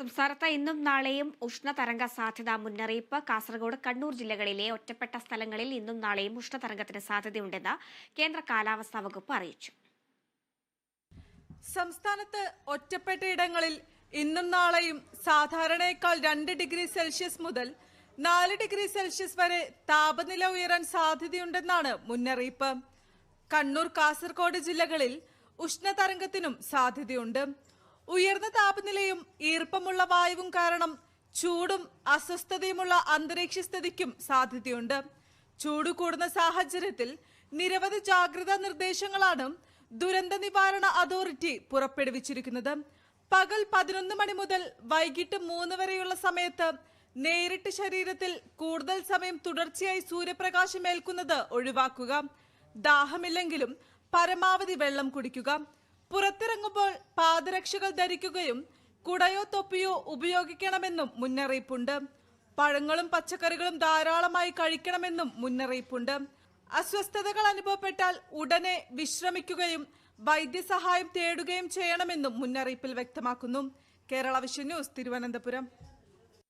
സംസ്ഥാനത്ത് ഇന്നും നാളെയും ഉഷ്ണതരംഗ സാധ്യത മുന്നറിയിപ്പ്. കാസർഗോഡ് കണ്ണൂർ ജില്ലകളിലെ ഒറ്റപ്പെട്ട സ്ഥലങ്ങളിൽ ഇന്നും നാളെയും ഉഷ്ണതരംഗത്തിന് സാധ്യതയുണ്ടെന്ന് കേന്ദ്ര കാലാവസ്ഥാ വകുപ്പ് അറിയിച്ചു. സംസ്ഥാനത്ത് ഒറ്റപ്പെട്ട ഇടങ്ങളിൽ ഇന്നും നാളെയും സാധാരണയേക്കാൾ രണ്ട് ഡിഗ്രി സെൽഷ്യസ് മുതൽ നാല് ഡിഗ്രി സെൽഷ്യസ് വരെ താപനില ഉയരാൻ സാധ്യതയുണ്ടെന്നാണ് മുന്നറിയിപ്പ്. കണ്ണൂർ കാസർഗോഡ് ജില്ലകളിൽ ഉഷ്ണതരംഗത്തിനും സാധ്യതയുണ്ട്. ഉയർന്ന താപനിലയും ഈർപ്പമുള്ള വായുവും കാരണം ചൂടും അസ്വസ്ഥതയുമുള്ള അന്തരീക്ഷ സ്ഥിതിക്കും സാധ്യതയുണ്ട്. ചൂട് കൂടുന്ന സാഹചര്യത്തിൽ നിരവധി ജാഗ്രതാ നിർദ്ദേശങ്ങളാണ് ദുരന്ത നിവാരണ അതോറിറ്റി പുറപ്പെടുവിച്ചിരിക്കുന്നത്. പകൽ പതിനൊന്ന് മണി മുതൽ വൈകിട്ട് മൂന്ന് വരെയുള്ള സമയത്ത് നേരിട്ട് ശരീരത്തിൽ കൂടുതൽ സമയം തുടർച്ചയായി സൂര്യപ്രകാശം ഏൽക്കുന്നത് ഒഴിവാക്കുക. ദാഹമില്ലെങ്കിലും പരമാവധി വെള്ളം കുടിക്കുക. പുറത്തിറങ്ങുമ്പോൾ പാദരക്ഷകൾ ധരിക്കുകയും കുടയോ തൊപ്പിയോ ഉപയോഗിക്കണമെന്നും മുന്നറിയിപ്പുണ്ട്. പഴങ്ങളും പച്ചക്കറികളും ധാരാളമായി കഴിക്കണമെന്നും മുന്നറിയിപ്പുണ്ട്. അസ്വസ്ഥതകൾ അനുഭവപ്പെട്ടാൽ ഉടനെ വിശ്രമിക്കുകയും വൈദ്യസഹായം തേടുകയും ചെയ്യണമെന്നും മുന്നറിയിപ്പിൽ വ്യക്തമാക്കുന്നു. Kerala vision news Thiruvananthapuram.